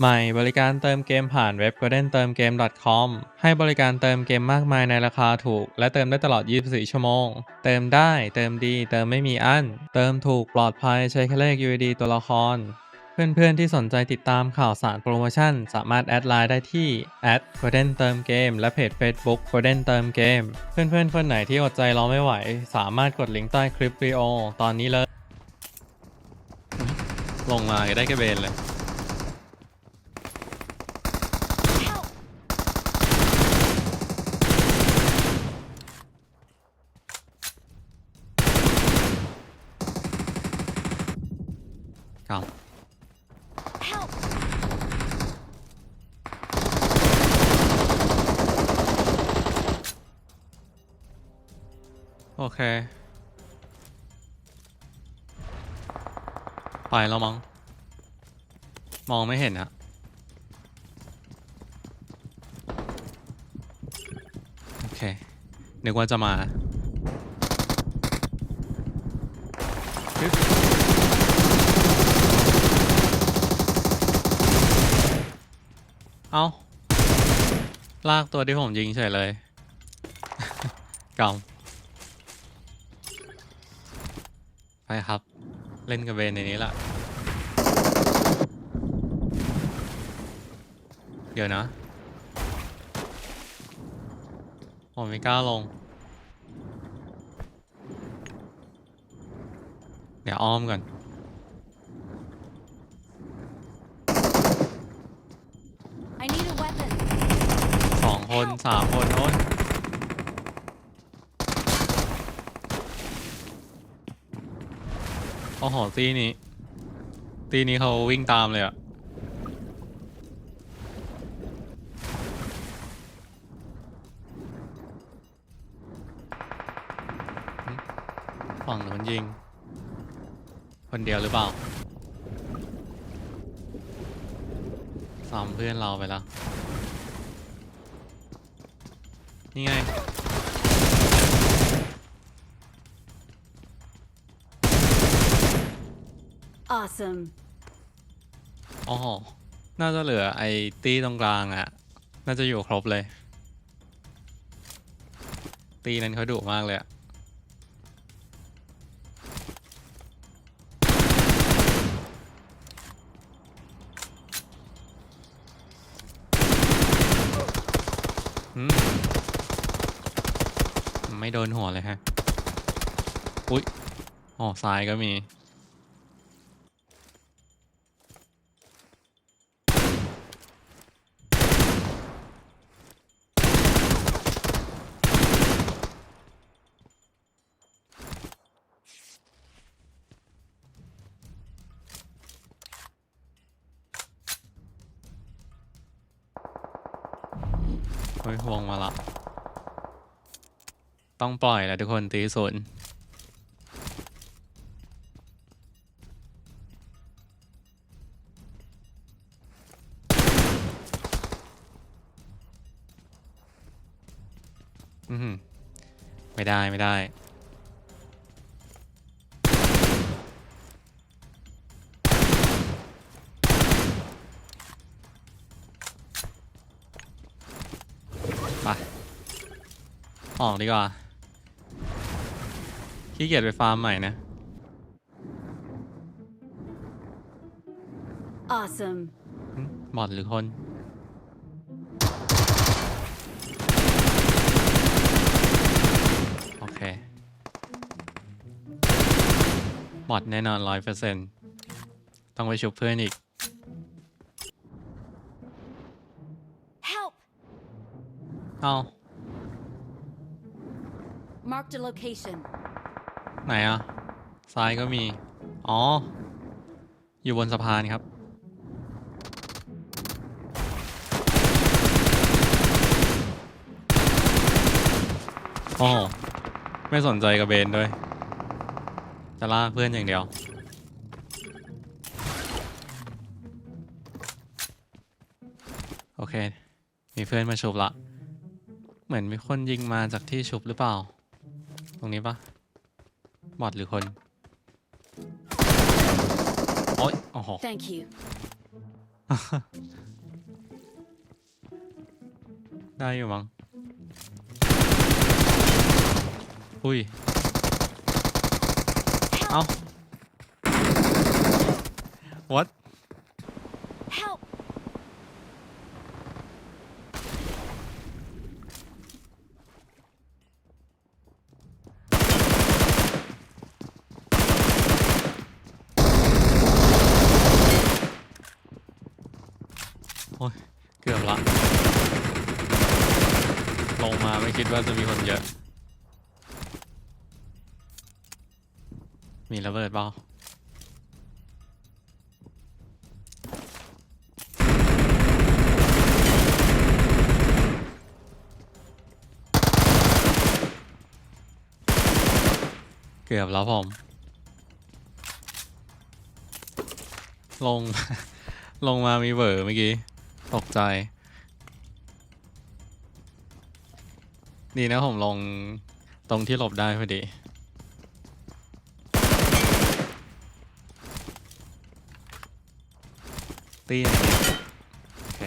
ใหม่บริการเติมเกมผ่านเว็บ golden เติมเกม .com ให้บริการเติมเกมมากมายในราคาถูก และเติมได้ตลอด 24 ชั่วโมง เติมได้ เติมดี เติมไม่มีอั้น เติมถูกปลอดภัยใช้แค่เลข UID ตัวละคร เพื่อนๆที่สนใจติดตามข่าวสารโปรโมชั่น สามารถแอดไลน์ได้ที่ @golden เติมเกมและเพจ Facebook golden เติมเกม เพื่อนๆคนไหนที่อดใจรอไม่ไหว สามารถกดลิงก์ใต้คลิปวิดีโอตอนนี้เลย ลงมาได้แค่เบนเลย กลับ Help! โอเค ไปแล้วมั้ง มองไม่เห็นอะโอเค นึกว่าจะมา เอาลากตัวที่ผมยิงเฉยเลย กำไปครับ เล่นกับเวนในนี้ละ เดี๋ยวนะ ผมไม่กล้าลง เดี๋ยวอ้อมก่อน I need a weapon. สอง คนสามคนโน้นโอ้โหตีนี้ ตีนี้เขาวิ่งตามเลยอะฝั่งนู้นยิง คนเดียวหรือเปล่าซ้ำเพื่อนเราไปแล้ว นี่ไง Awesome. อ๋อ น่าจะเหลือไอ้ตีตรงกลางอะ่ะน่าจะอยู่ครบเลย ตีนั้นเขาดุมากเลยอะอืม ไม่โดนหัวเลยฮะ อุ๊ยอ๋อซ้ายก็มี เฮ้ยวงมาละ ต้องปล่อยแล้วทุกคนตีศูนย์อือหือไม่ได้ไม่ได้ไปออกดีกว่า ขี้เกียจไปฟาร์มใหม่นะ Awesome. หึบอดหรือคน โอเคบอดแน่นอนร้อยเปอร์เซ็นต์ต้องไปชุบเพื่อนอีก Help! เอ้า Marked a location. ไหนอะซ้ายก็มี อ๋อ อยู่บนสะพานครับโอ้โหไม่สนใจกับเบนด้วย จะลากเพื่อนอย่างเดียว โอเค มีเพื่อนมาชุบละ เหมือนมีคนยิงมาจากที่ชุบหรือเปล่า ตรงนี้ปะ บอดหรือคน โอ๊ยโอ้โห Thank you. ได้อยู่มั้ง อุ้ย เอ้า what Help! โอ้ย เกือบละ ล งมาไม่คิดว่าจะมีคนเยอะ มีระเบิดเปล่าเกือบแล้วผม ลง ลงมามีเบอร์เมื่อกี้ ตกใจ ดีนะผมลงตรงที่หลบได้พอดี ตีนโอเค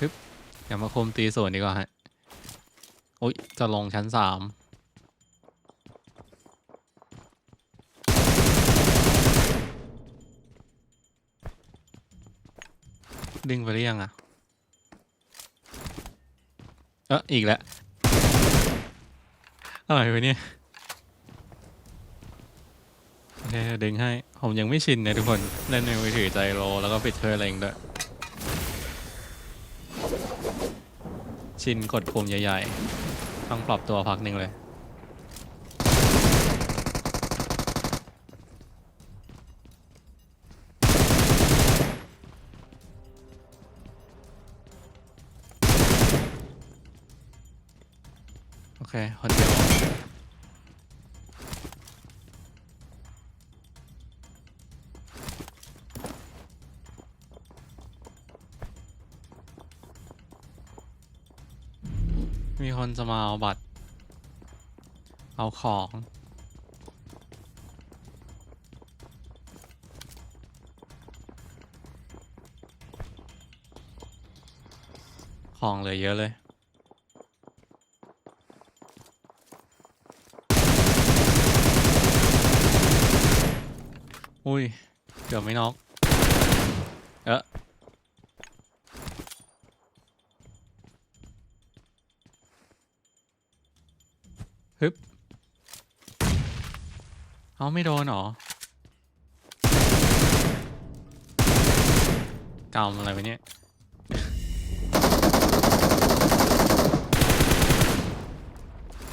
ฮึบอย่ามาคุมตีส่วนดีกว่าฮะ โอ๊ย จะลงชั้นสาม ดึงไปหรือยังอะ เอออีกแล้วอะไรวะเนี่ยโอเคดึงให้ ผมยังไม่ชินนะทุกคนเล่นในมือถือใจโลแล้วก็ปิดเครื่อะไรองเงี้ยชินกดปุ่มใหญ่ ๆ ต้องปรับตัวพักหนึ่งเลย เคคนเดียวมีคนจะมาเอาบัตร เอาของ ของเหลือเยอะเลย อุ้ยเกือบไม่น็อกเอะฮึบเอาไม่โดนเหรอกำอะไรวะเนี่ย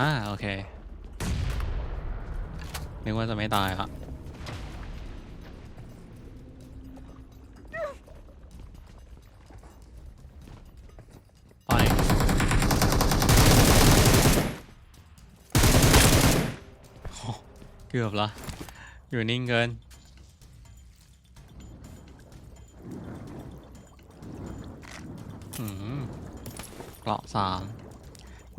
อ่าโอเคนึกว่าจะไม่ตายละ กือบละอยู่นิ่งเกิน อืมเกราะสาม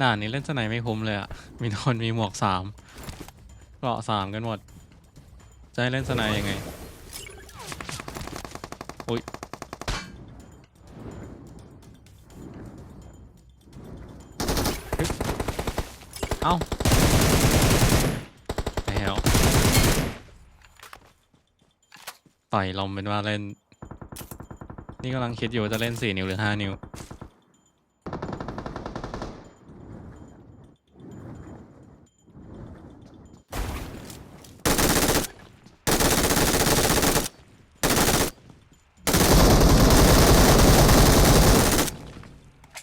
ด่านนี้เล่นสไนไม่คุ้มเลยอะมีคนมีหมวกสามเกราะสามกันหมด จะให้เล่นสไนยังไงอุ้ยเอ้าแล้ว ต่อยลมเป็นว่าเล่น นี่กำลังคิดอยู่ว่าจะเล่นสี่นิ้วหรือห้านิ้ว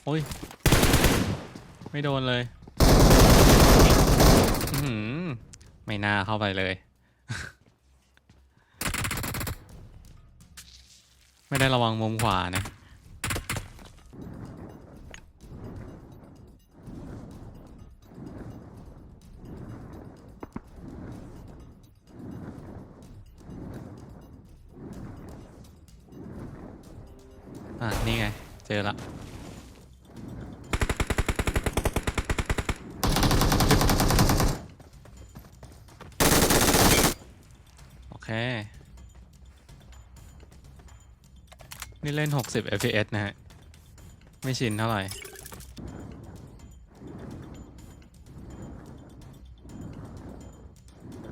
โอ้ย ไม่โดนเลย อื้อหือไม่น่าเข้าไปเลย ไม่ได้ระวังมุมขวานะอะนี่ไง เจอละ นี่เล่น 60 fps นะฮะ ไม่ชินเท่าไหร่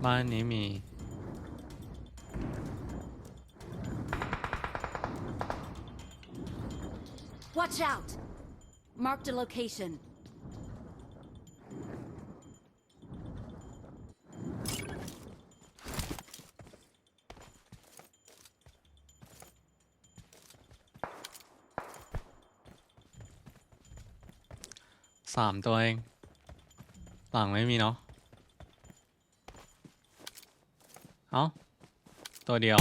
บ้านนี้มี Watch out! Marked a location. สามตัวเอง หลังไม่มีเนาะ เอ้า ตัวเดียว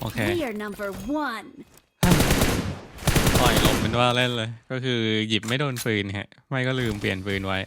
โอเค We are number one. ปล่อยลมเป็นว่าเล่นเลย ก็คือหยิบไม่โดนปืนฮะ ไม่ก็ลืมเปลี่ยนปืนไว้